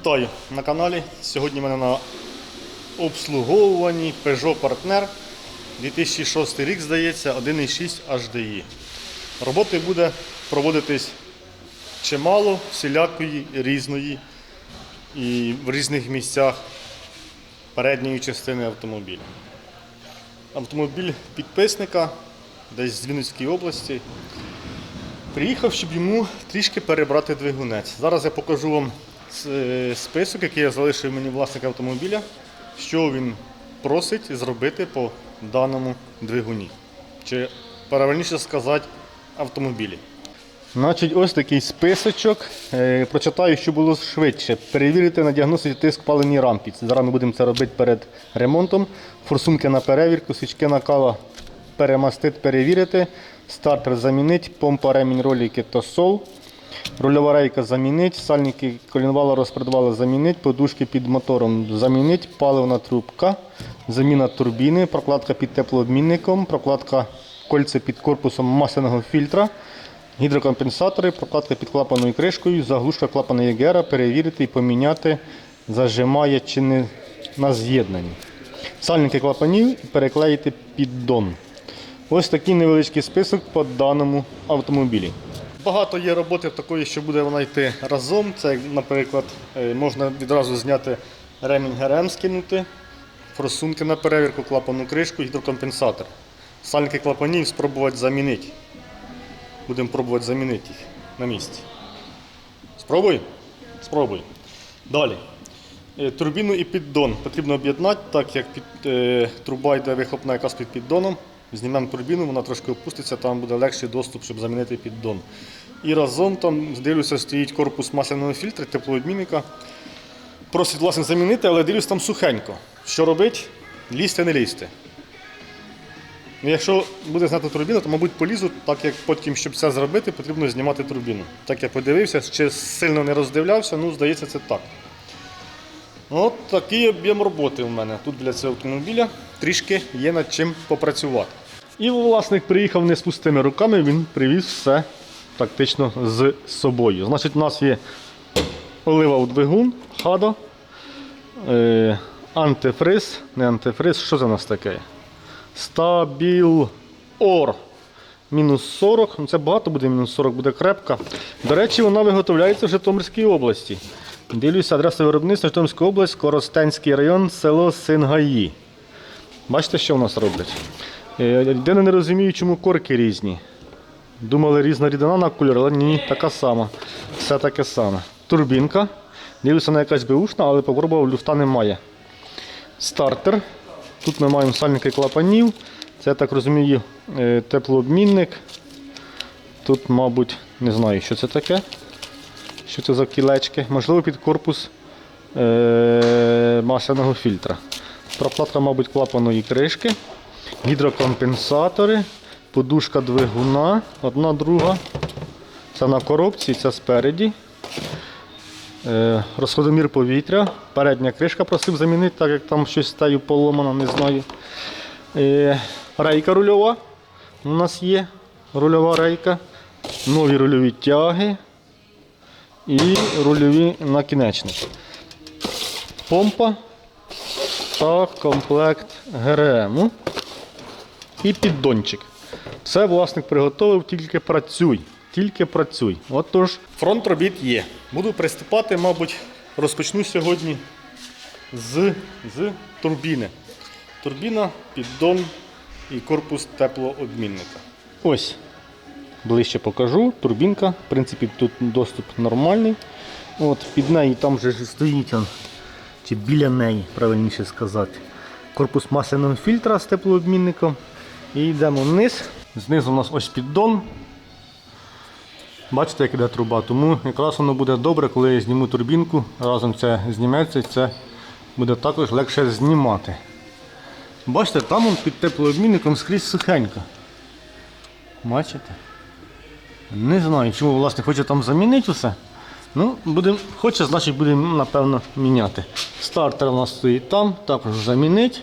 Вітаю на каналі. Сьогодні в мене на обслуговуванні Peugeot Partner 2006 рік, здається, 1.6 HDI. Роботи буде проводитись чимало, всілякої, різної і в різних місцях передньої частини автомобіля. Автомобіль підписника десь з Вінницької області. Приїхав, щоб йому трішки перебрати двигунець. Зараз я покажу вам список, який я залишив мені власник автомобіля, що він просить зробити по даному двигуні. Чи правильніше сказати, автомобілі. Значить, ось такий списочок. Е, Прочитаю, що було швидше. Перевірити на діагностиці тиск паливній рампі. Зараз ми будемо це робити перед ремонтом. Форсунки на перевірку, свічки накала перемастити, перевірити. Стартер замінити, помпа ремінь ролики тосол. Рульова рейка замінить, сальники колінвала розпредвала замінить, подушки під мотором замінить, паливна трубка, заміна турбіни, прокладка під теплообмінником, прокладка кольця під корпусом масляного фільтра, гідрокомпенсатори, прокладка під клапаною кришкою, заглушка клапана Єгера, перевірити і поміняти, зажимає чи не на з'єднанні. Сальники клапанів і переклеїти піддон. Ось такий невеличкий список по даному автомобілі. Багато є роботи такої, що буде вона йти разом. Це, наприклад, е, можна відразу зняти ремінь ГРМ, скинути, форсунки на перевірку, клапану кришку, гідрокомпенсатор. Сальники клапанів спробувати замінити. Будемо пробувати замінити їх на місці. Спробуй? Спробуй. Далі. Е, Турбіну і піддон потрібно об'єднати, так як під, е, труба йде вихлопна якраз під піддоном. Знімемо турбіну, вона трошки опуститься, там буде легший доступ, щоб замінити піддон. І разом там, дивлюся, стоїть корпус масляного фільтра, теплообмінника. Просить власне замінити, але дивлюсь там сухенько. Що робити? Лізти, не лізти. Ну, Якщо буде зняти турбіну, то, мабуть, полізу, так як потім, щоб це зробити, потрібно знімати турбіну. Так я подивився, чи сильно не роздивлявся, ну, здається, це так. От такий об'єм роботи у мене тут для цього автомобіля. Трішки є над чим попрацювати. І власник приїхав не з пустими руками, він привіз все практично з собою. Значить, у нас є олива у двигун, хадо, е, антифриз, не антифриз, що це у нас таке? Стабіл Ор. Мінус 40, ну це багато буде, мінус 40 буде крепка. До речі, вона виготовляється в Житомирській області. Дивлюся, адреса виробництва Житомирська область, Коростенський район, село Сингаї. Бачите, що в нас роблять? Е, Єдине не розумію, чому корки різні. Думали, різна рідина на кольор, але ні, така сама. Все таке саме. Турбінка. Дивлюся, вона якась беушна, але попробував, люфта немає. Стартер. Тут ми маємо сальники клапанів. Це, я так розумію, е, теплообмінник. Тут, мабуть, не знаю, що це таке. Що це за кілечки? Можливо, під корпус е- фільтра. Прокладка, мабуть, клапаної кришки. Гідрокомпенсатори, подушка двигуна, одна друга. Це на коробці, це спереді. Е, розходомір повітря. Передня кришка просив замінити, так як там щось стаю поломано, не знаю. Е, рейка рульова. У нас є рульова рейка. Нові рульові тяги і рульові накінечники. Помпа та комплект ГРМ. І піддончик. Все власник приготовив, тільки працюй. Тільки працюй. Отож, фронт робіт є. Буду приступати, мабуть, розпочну сьогодні з, з турбіни. Турбіна, піддон і корпус теплообмінника. Ось, ближче покажу. Турбінка, в принципі, тут доступ нормальний. От, під нею там вже стоїть, он, чи біля неї, правильніше сказати. Корпус масляного фільтра з теплообмінником. І йдемо вниз. Знизу у нас ось піддон. Бачите, як іде труба, тому якраз воно буде добре, коли я зніму турбінку, разом це зніметься, і це буде також легше знімати. Бачите, там он під теплообмінником скрізь сухенько. Бачите? Не знаю, чому власне хоче там замінити усе. Ну, будем, хоче, значить будемо, напевно, міняти. Стартер у нас стоїть там, також замінить.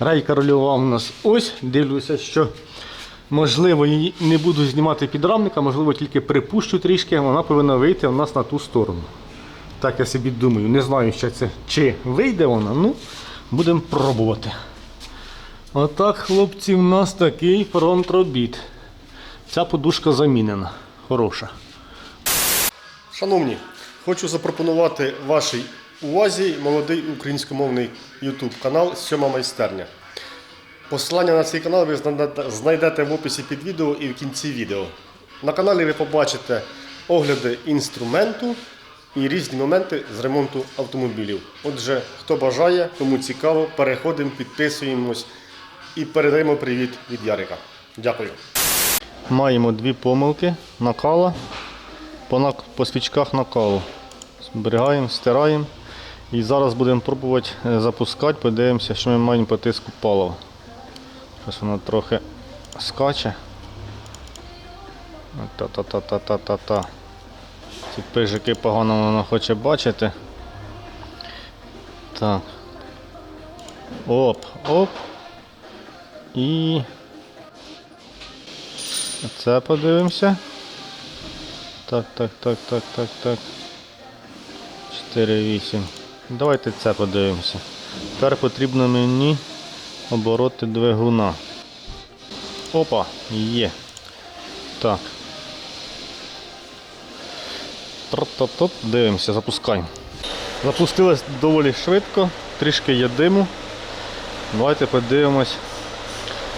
Рейка рульова у нас ось. Дивлюся, що можливо її не буду знімати підрамника, можливо, тільки припущу трішки, вона повинна вийти у нас на ту сторону. Так я собі думаю. Не знаю, ще це, чи вийде вона, ну будемо пробувати. Отак, хлопці, у нас такий фронт робіт. Ця подушка замінена. Хороша. Шановні, хочу запропонувати вашій увазі молодий українськомовний YouTube канал Сьома майстерня. Посилання на цей канал ви знайдете- в описі під відео і в кінці відео. На каналі ви побачите огляди інструменту і різні моменти з ремонту автомобілів. Отже, хто бажає, кому цікаво, переходимо, підписуємось і передаємо привіт від Ярика. Дякую. Маємо дві помилки накала по, нак- по свічках накалу. Зберігаємо, стираємо. І зараз будемо пробувати е, запускати, подивимося, що ми маємо по тиску палива. Щось воно трохи скаче. Та-та-та-та-та-та-та. Ці пижики погано воно хоче бачити. Так. Оп, оп. І це подивимося. Так, так, так, так, так, так. 4,8. Давайте це подивимося. Тепер потрібно мені обороти двигуна. Опа, є. Так. Троп-топ-топ. Дивимося, запускаємо. Запустилось доволі швидко, трішки є диму. Давайте подивимось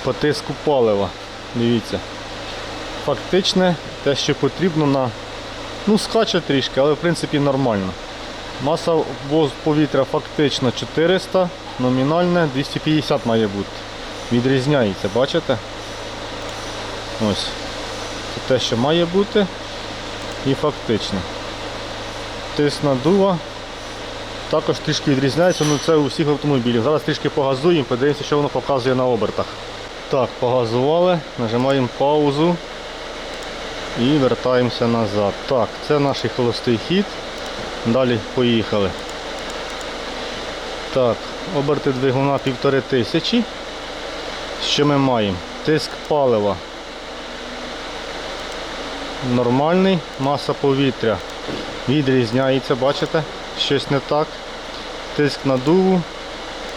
по тиску палива. Дивіться. Фактичне, те, що потрібно на. Ну, скаче трішки, але в принципі нормально. Маса повітря фактично 400, номінальне 250 має бути. Відрізняється, бачите? Ось. Це те, що має бути. І фактично. Тиск надува також трішки відрізняється, але це у всіх автомобілів. Зараз трішки погазуємо, подивимося, що воно показує на обертах. Так, погазували, нажимаємо паузу і вертаємося назад. Так, це наш холостий хід. Далі поїхали. Так, оберти двигуна півтори тисячі. Що ми маємо? Тиск палива. Нормальний, маса повітря відрізняється, бачите? Щось не так. Тиск надуву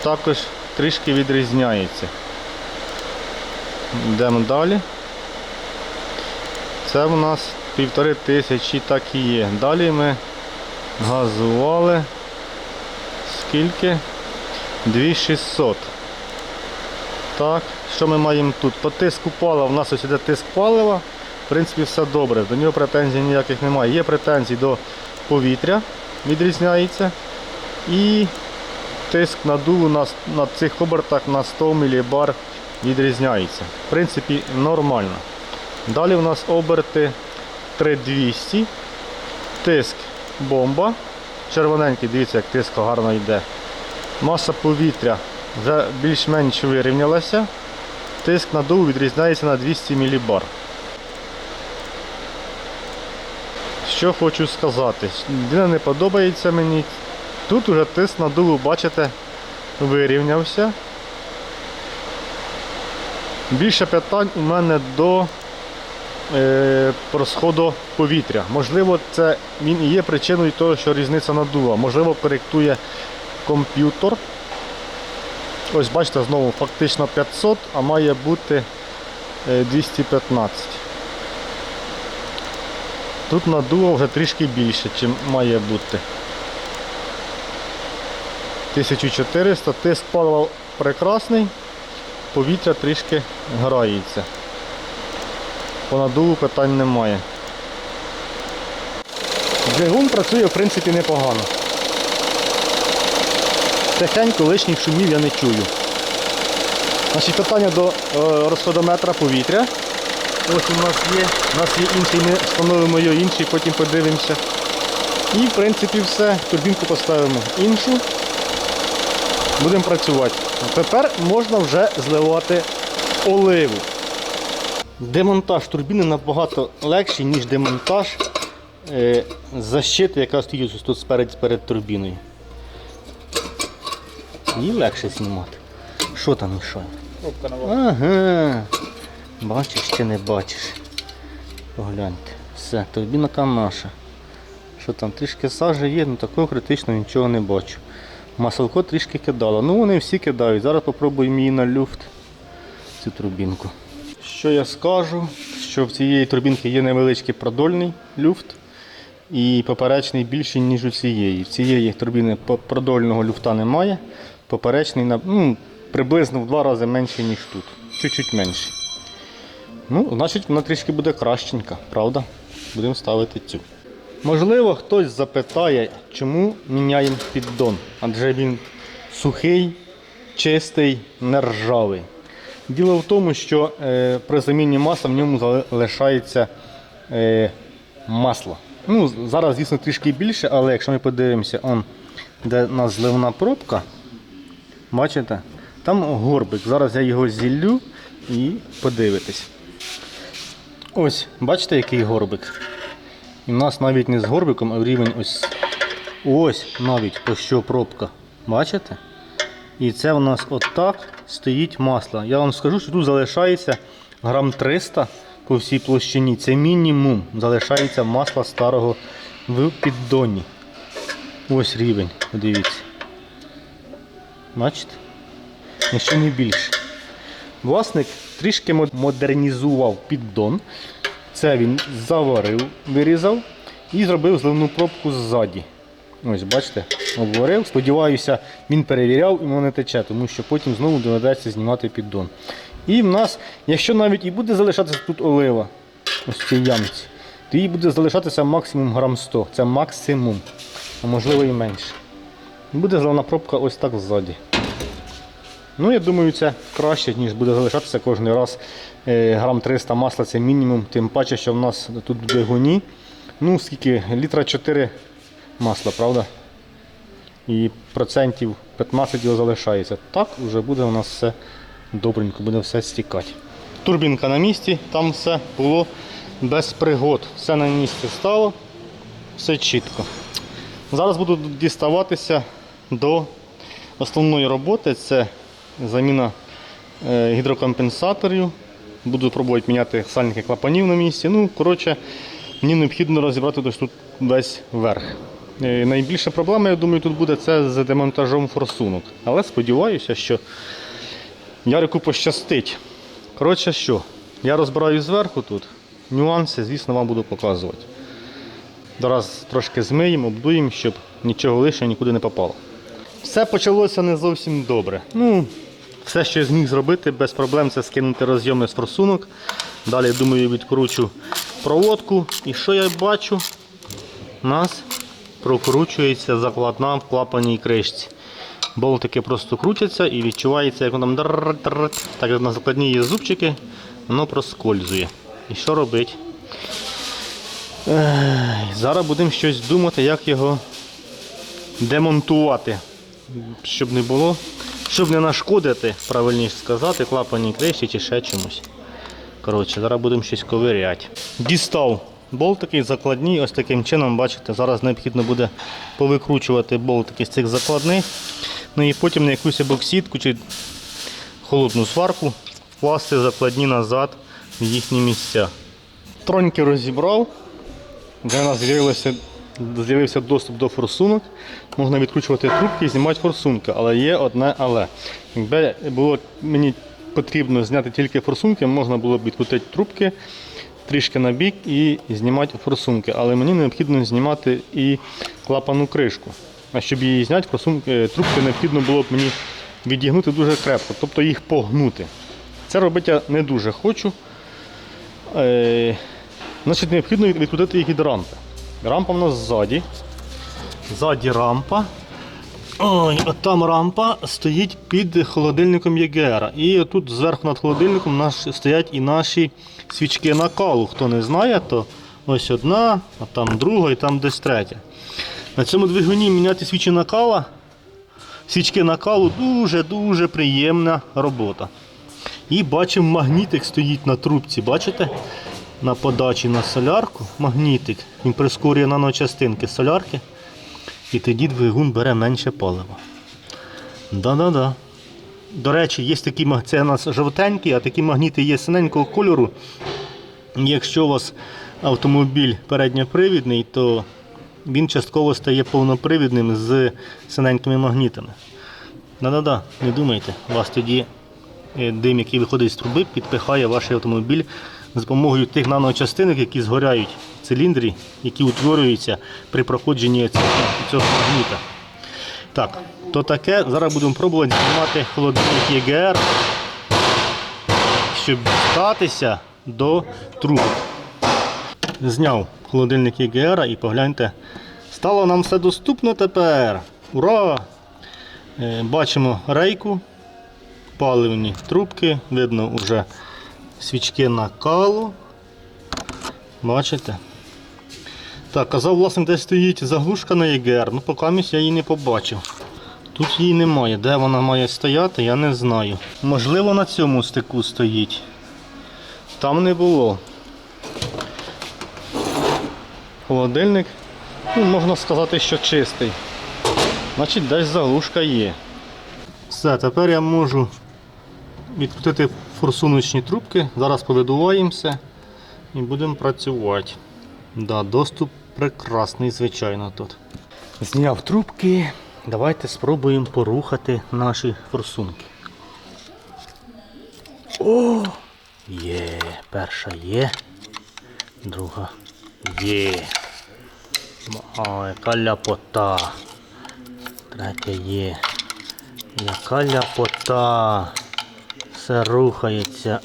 також трішки відрізняється. Йдемо далі. Це в нас півтори тисячі так і є. Далі ми газували. Скільки? 2600. Так, що ми маємо тут? По тиску палива, у нас ось іде тиск палива. В принципі, все добре, до нього претензій ніяких немає. Є претензії до повітря, відрізняється. І тиск надуву на, на цих обертах на 100 мілібар відрізняється. В принципі, нормально. Далі у нас оберти 3200. Тиск бомба. Червоненький, дивіться, як тиск гарно йде. Маса повітря вже більш-менш вирівнялася. Тиск на надуву відрізняється на 200 мілібар. Що хочу сказати. Єдине не подобається мені. Тут уже тиск на надуву, бачите, вирівнявся. Більше питань у мене до е, розходу повітря. Можливо, це він і є причиною того, що різниця надува. Можливо, коректує комп'ютер. Ось бачите, знову фактично 500, а має бути е, 215. Тут надува вже трішки більше, ніж має бути. 1400, тиск палива прекрасний, повітря трішки грається. По надуву питань немає. Двигун працює в принципі непогано. Тихенько лишніх шумів я не чую. Значить, питання до е, розходометра повітря. Ось у нас є. У нас є інший, ми встановимо його інший, потім подивимося. І в принципі все. Турбінку поставимо іншу. Будемо працювати. Тепер можна вже зливати оливу. Демонтаж турбіни набагато легший, ніж демонтаж е, защити, яка стоїть ось тут сперед, перед турбіною. Її легше знімати. Що там мішає? Ага. Бачиш чи не бачиш? Погляньте. Все, турбіна наша. Що там, трішки сажі є, ну такого критично нічого не бачу. Маселко трішки кидало. Ну вони всі кидають. Зараз попробуємо її на люфт, цю турбінку. Що я скажу? Що в цієї турбінки є невеличкий продольний люфт і поперечний більший, ніж у цієї. В цієї турбіни продольного люфта немає. Поперечний ну, приблизно в два рази менший, ніж тут. Чуть-чуть менший. Ну, значить, вона трішки буде кращенька, правда? Будемо ставити цю. Можливо, хтось запитає, чому міняємо піддон, адже він сухий, чистий, не ржавий. Діло в тому, що е, при заміні масла в ньому залишається е, масло. Ну, зараз, звісно, трішки більше, але якщо ми подивимося, он, де у нас зливна пробка, бачите, там горбик. Зараз я його зіллю і подивитесь. Ось, бачите, який горбик? І в нас навіть не з горбиком, а рівень ось. Ось навіть ось що пробка. Бачите? І це у нас отак стоїть масло. Я вам скажу, що тут залишається грам 300 по всій площині. Це мінімум. Залишається масла старого в піддоні. Ось рівень, подивіться. Бачите? Якщо не більше. Власник трішки модернізував піддон. Це він заварив, вирізав і зробив зливну пробку ззаді. Ось, бачите, обварив. Сподіваюся, він перевіряв і воно не тече, тому що потім знову доведеться знімати піддон. І в нас, якщо навіть і буде залишатися тут олива, ось в цій ямці, то їй буде залишатися максимум грам 100. Це максимум, а можливо і менше. Буде зелена пробка ось так ззаді. Ну, я думаю, це краще, ніж буде залишатися кожен раз е, грам 300 масла, це мінімум. Тим паче, що в нас тут в ну скільки, літра 4 масла, правда? І процентів 15 його залишається. Так вже буде у нас все добренько, буде все стікати. Турбінка на місці, там все було без пригод. Все на місці стало, все чітко. Зараз буду діставатися до основної роботи. Це заміна е, гідрокомпенсаторів. Буду пробувати міняти сальники клапанів на місці. Ну, коротше, мені необхідно розібрати тут весь верх. Е, Найбільша проблема, я думаю, тут буде це з демонтажом форсунок. Але сподіваюся, що Ярику пощастить. Коротше, що? Я розбираю зверху тут. Нюанси, звісно, вам буду показувати. Зараз трошки змиємо, обдуємо, щоб нічого лишнього нікуди не попало. Все почалося не зовсім добре. Ну, все, що я зміг зробити без проблем, це скинути розйоми з форсунок. Далі, думаю, відкручу проводку. І що я бачу? У нас прокручується закладна в клапаній кришці. Болтики просто крутяться і відчувається, як воно там так як на закладні є зубчики, воно проскользує. І що робить? Зараз будемо щось думати, як його демонтувати, щоб не було, щоб не нашкодити, правильніше сказати, клапаній криші чи ще чомусь. Коротше, зараз будемо щось ковиряти. Дістав болтики закладні, ось таким чином, бачите, зараз необхідно буде повикручувати болтики з цих закладних. Ну і потім на якусь боксітку чи холодну сварку вкласти закладні назад в їхні місця. Троньки розібрав. Де у нас з'явився, з'явився доступ до форсунок. Можна відкручувати трубки і знімати форсунки, але є одне але. Якби було мені потрібно зняти тільки форсунки, можна було б відкрутити трубки трішки на бік і знімати форсунки. Але мені необхідно знімати і клапану кришку. А щоб її зняти, форсунки, трубки необхідно було б мені відігнути дуже крепко, тобто їх погнути. Це робити я не дуже хочу. Е, Значить, необхідно від- відкрутити їх від рампи. Рампа в нас ззаді. Ззаді рампа. Ой, от там рампа стоїть під холодильником ЄГР. І тут зверху над холодильником стоять і наші свічки накалу. Хто не знає, то ось одна, а там друга і там десь третя. На цьому двигуні міняти свічі накала, свічки накалу дуже-дуже приємна робота. І бачимо, магнітик стоїть на трубці. Бачите? На подачі на солярку магнітик. Він прискорює наночастинки солярки. І тоді двигун бере менше палива. Да-да-да. До речі, є такі це у нас жовтенькі, а такі магніти є синенького кольору. Якщо у вас автомобіль передньопривідний, то він частково стає повнопривідним з синенькими магнітами. Да-да-да, не думайте, у вас тоді е, дим, який виходить з труби, підпихає ваш автомобіль з допомогою тих наночастинок, які згоряють циліндрі, які утворюються при проходженні цього, магніта. Так, то таке. Зараз будемо пробувати знімати холодильник ЄГР, щоб дістатися до трубок. Зняв холодильник ЄГР і погляньте, стало нам все доступно тепер. Ура! Е, Бачимо рейку, паливні трубки, видно вже свічки накалу. Бачите? Так, казав власник, де стоїть заглушка на ЄГР, ну поки я її не побачив. Тут її немає. Де вона має стояти, я не знаю. Можливо, на цьому стику стоїть. Там не було. Холодильник, ну, можна сказати, що чистий. Значить, десь заглушка є. Все, тепер я можу відкрутити форсуночні трубки. Зараз повидуваємося і будемо працювати. Да, доступ прекрасний, звичайно, тут. Зняв трубки. Давайте спробуємо порухати наші форсунки. О! Є, перша є. Друга є. О, яка ляпота. Третя є. Яка ляпота. Все рухається.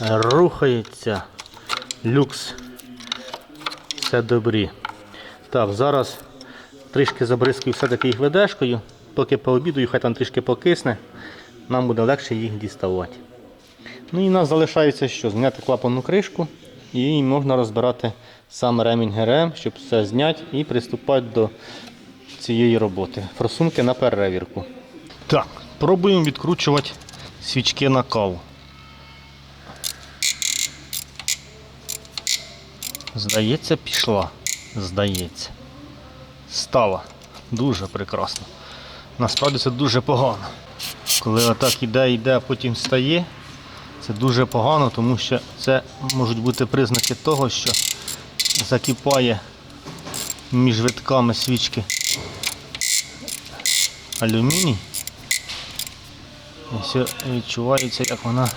Рухається. Люкс. Все добрі. Так, зараз трішки забризкаю все-таки їх ведешкою. Поки пообідаю, хай там трішки покисне. Нам буде легше їх діставати. Ну і нас залишається що? Зняти клапанну кришку і можна розбирати сам ремінь ГРМ, щоб все зняти і приступати до цієї роботи. Форсунки на перевірку. Так, пробуємо відкручувати свічки на каву. Здається, пішла. Здається. Стала. Дуже прекрасно. Насправді це дуже погано. Коли отак іде, іде, а потім стає, це дуже погано, тому що це можуть бути признаки того, що закипає між витками свічки алюміній. І все відчувається, як вона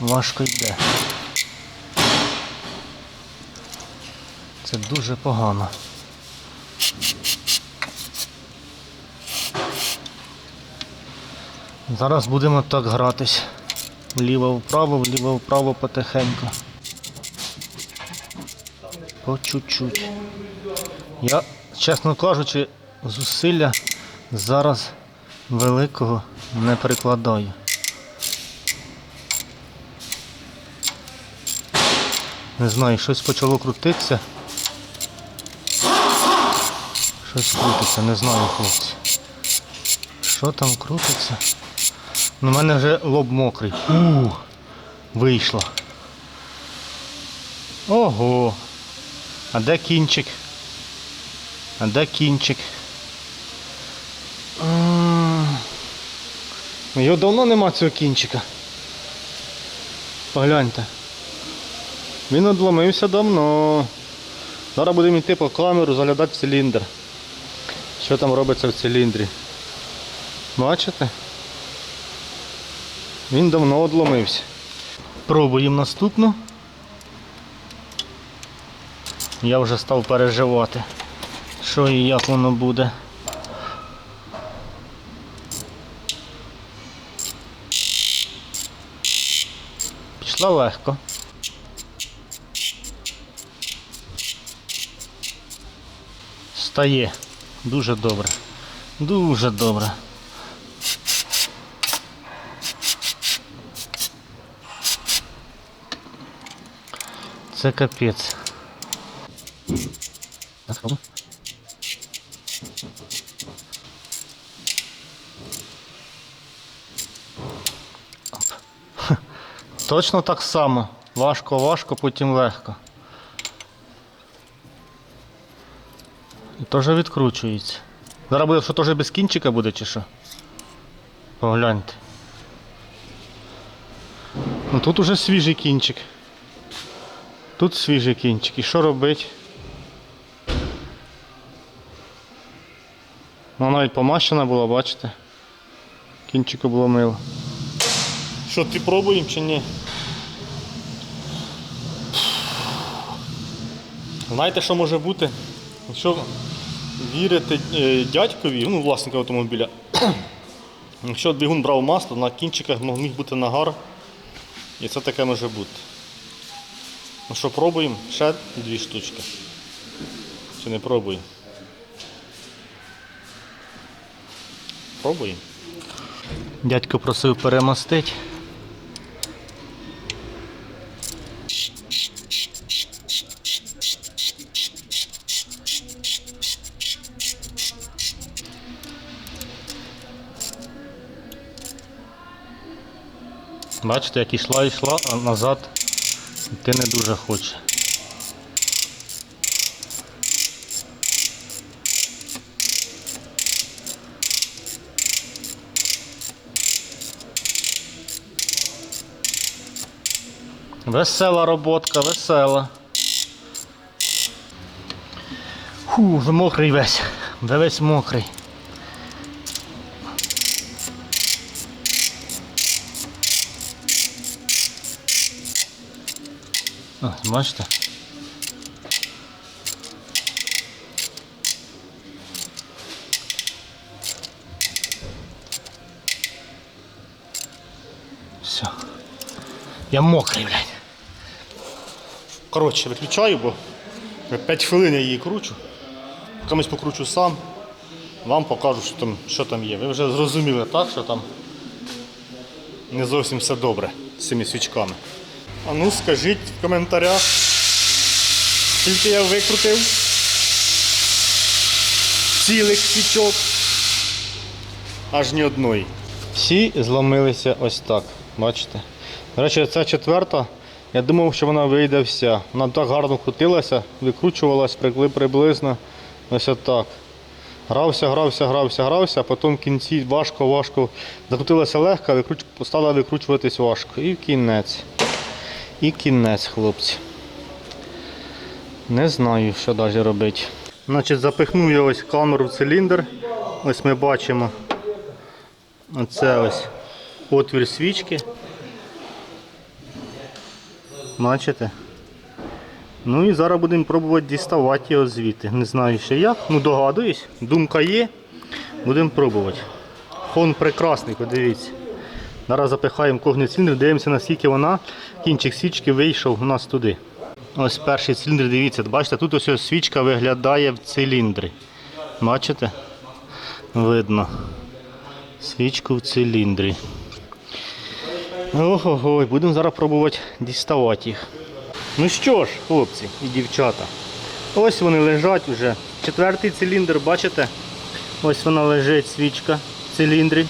важко йде. Це дуже погано. Зараз будемо так гратись. Вліво-вправо, вліво-вправо потихеньку. По чуть-чуть. Я, чесно кажучи, зусилля зараз великого не прикладаю. Не знаю, щось почало крутитися. Щось крутиться, не знаю, хлопці. Що там крутиться? У мене вже лоб мокрий. У, вийшло. Ого. А де кінчик? А де кінчик? Його давно нема цього кінчика. Погляньте. Він одломився давно. Зараз будемо йти по камеру, заглядати в циліндр. Що там робиться в циліндрі? Бачите? Він давно одломився. Пробуємо наступну. Я вже став переживати, що і як воно буде. Пішла легко. Стає. Дуже добре. Дуже добре. Це капець. Точно так само. Важко, важко, потім легко. Теж відкручується. Зараз буде, що теж без кінчика буде чи що? Погляньте. Ну тут уже свіжий кінчик. Тут свіжий кінчик. І що робить? Вона навіть помащена була, бачите? Кінчику було мило. Що, ти пробуємо чи ні? Знаєте, що може бути? Якщо вірити е, дядькові, ну, власнику автомобіля, якщо двигун брав масло, на кінчиках міг бути нагар, і це таке може бути. Ну що, пробуємо? Ще дві штучки. Чи не пробуємо? Пробуємо. Дядько просив перемостити. Бачите, як ішла, йшла, а назад йти не дуже хоче. Весела роботка, весела. Фу, вже мокрий весь. Вже весь мокрий. О, бачите? Все. Я мокрий, блядь. Коротше, виключаю, бо 5 хвилин я її кручу. Комусь покручу сам. Вам покажу, що там, що там є. Ви вже зрозуміли так, що там не зовсім все добре з цими свічками. А ну скажіть в коментарях, скільки я викрутив цілих свічок. Аж ні одної. Всі зломилися ось так. Бачите? До речі, ця четверта. Я думав, що вона вийде вся. Вона так гарно крутилася, викручувалась приблизно ось отак. Грався, грався, грався, грався, а потім в кінці важко, важко закрутилася легко, стала викручуватись важко. І в кінець. І кінець, хлопці. Не знаю, що далі робити. Значить, запихнув я ось камеру в циліндр. Ось ми бачимо. Оце ось отвір свічки. Бачите? Ну і зараз будемо пробувати діставати його звідти. Не знаю ще як, ну догадуюсь, думка є. Будемо пробувати. Хон прекрасний, подивіться. Зараз запихаємо кожний циліндр, дивимося, наскільки вона, кінчик свічки вийшов у нас туди. Ось перший циліндр, дивіться, бачите, тут ось свічка виглядає в циліндрі. Бачите? Видно. Свічку в циліндрі. Ого, будемо зараз пробувати діставати їх. Ну що ж, хлопці і дівчата, ось вони лежать вже. Четвертий циліндр, бачите? Ось вона лежить свічка в циліндрі.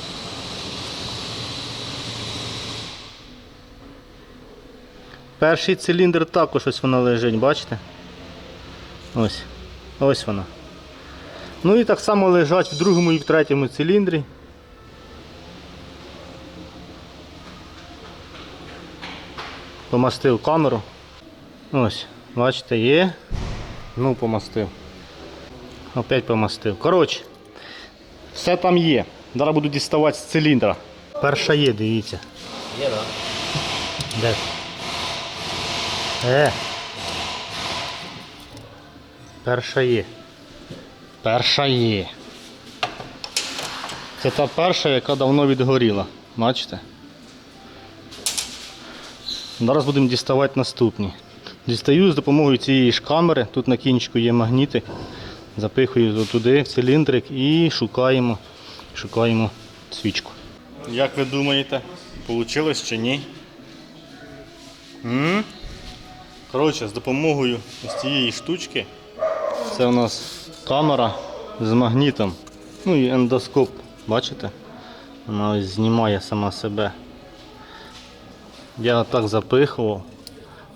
Перший циліндр також ось вона лежить, бачите? Ось. Ось вона. Ну і так само лежать в другому і в третьому циліндрі. Помастив камеру. Ось, бачите, є. Ну, помастив. Опять помастив. Коротше, все там є. Зараз буду діставати з циліндра. Перша є, дивіться. Є, да. Де? Е. Перша є. Перша є. Це та перша, яка давно відгоріла. Бачите? Зараз будемо діставати наступні. Дістаю з допомогою цієї ж камери. Тут на кінчику є магнітик. Запихую туди в циліндрик і шукаємо, шукаємо свічку. Як ви думаєте, вийшло чи ні? М? Коротше, з допомогою ось цієї штучки. Це у нас камера з магнітом. Ну і ендоскоп, бачите? Вона ось знімає сама себе. Я так запихував.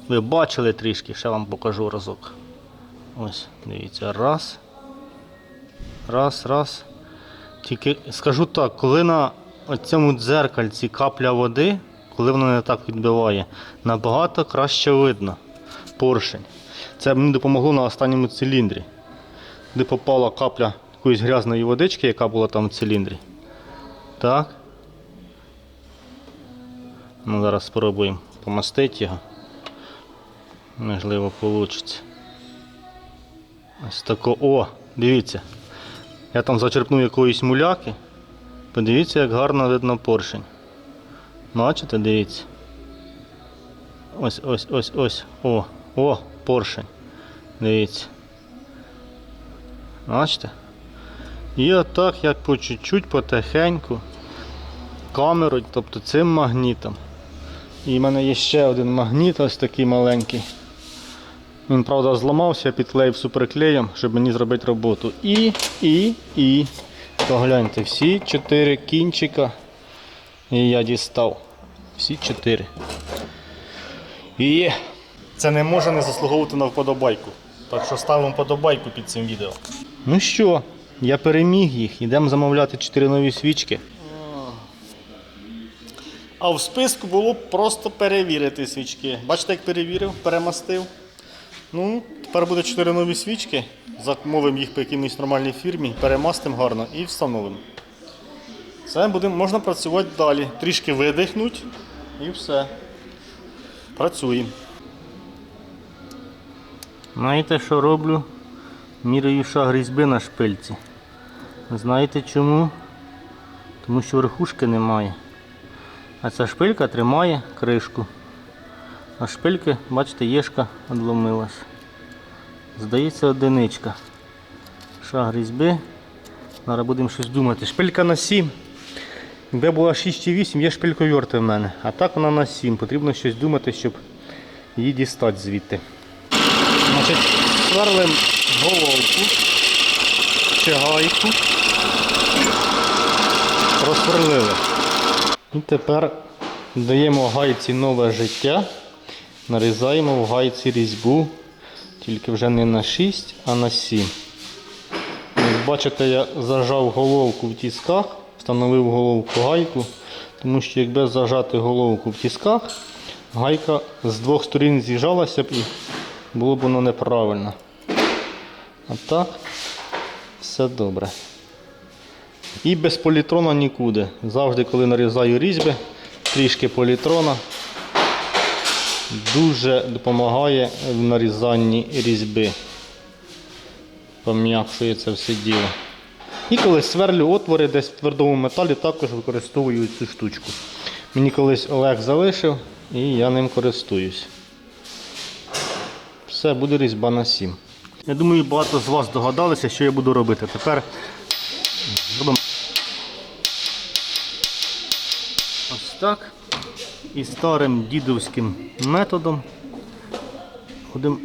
Ви бачили трішки, ще вам покажу разок. Ось, дивіться, раз. Раз, раз. Тільки скажу так, коли на цьому дзеркальці капля води, коли воно не так відбиває, набагато краще видно поршень. Це мені допомогло на останньому циліндрі. Де попала капля якоїсь грязної водички, яка була там в циліндрі. Так. Ну, зараз спробуємо помастити його. Можливо, вийде. Ось тако. О, дивіться. Я там зачерпнув якоїсь муляки. Подивіться, як гарно видно поршень. Бачите, дивіться. Ось, ось, ось, ось. О, о, поршень. Дивіться. Бачите? І отак я по чуть-чуть, потихеньку, камерою, тобто цим магнітом. І в мене є ще один магніт, ось такий маленький. Він, правда, зламався, я підклеїв суперклеєм, щоб мені зробити роботу. І, і, і. Погляньте, всі чотири кінчика. Я дістав. Всі чотири. І є. Це не може не заслуговувати на вподобайку. Так що ставимо вподобайку під цим відео. Ну що, я переміг їх. Йдемо замовляти 4 нові свічки. А в списку було просто перевірити свічки. Бачите, як перевірив, перемастив. Ну, тепер буде 4 нові свічки. Замовимо їх по якійсь нормальній фірмі, перемастимо гарно і встановимо. Це будемо, можна працювати далі. Трішки видихнуть і все. Працюємо. Знаєте, що роблю? Міряю шаг різьби на шпильці. Знаєте чому? Тому що верхушки немає. А ця шпилька тримає кришку. А шпильки, бачите, єшка відломилась. Здається, одиничка. Шаг різьби. Зараз будемо щось думати. Шпилька на 7. Якби була 6,8, є шпильковерти в мене. А так вона на 7. Потрібно щось думати, щоб її дістати звідти. Значить, сверлим головку чи гайку. Просверлили. І тепер даємо гайці нове життя. Нарізаємо в гайці різьбу, тільки вже не на 6, а на 7. Як бачите, я зажав головку в тісках, встановив головку гайку, тому що якби зажати головку в тісках, гайка з двох сторін з'їжджалася б і було б воно неправильно. А так, все добре. І без політрона нікуди. Завжди, коли нарізаю різьби, трішки політрона дуже допомагає в нарізанні різьби. Пом'якшує це все діло. І коли сверлю отвори десь в твердому металі, також використовую цю штучку. Мені колись Олег залишив і я ним користуюсь. Все, буде різьба на 7. Я думаю, багато з вас догадалися, що я буду робити. Тепер зробимо ось так. І старим дідовським методом будемо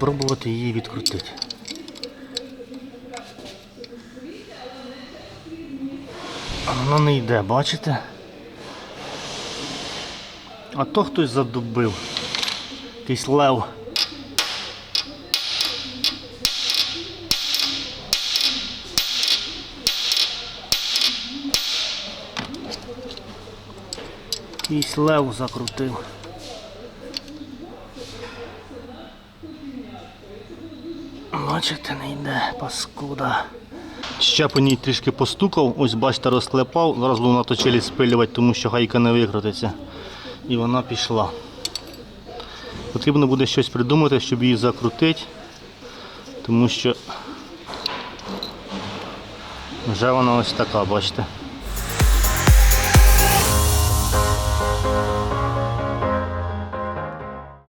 пробувати її відкрутити. Воно не йде, бачите? А то хтось задубив. Якийсь лев. Якийсь лев закрутив. Бачите, не йде, паскуда. Ще по ній трішки постукав, ось бачите, розклепав, зараз буду на точилі спилювати, тому що гайка не викрутиться. І вона пішла. Потрібно буде щось придумати, щоб її закрутити, тому що вже вона ось така, бачите.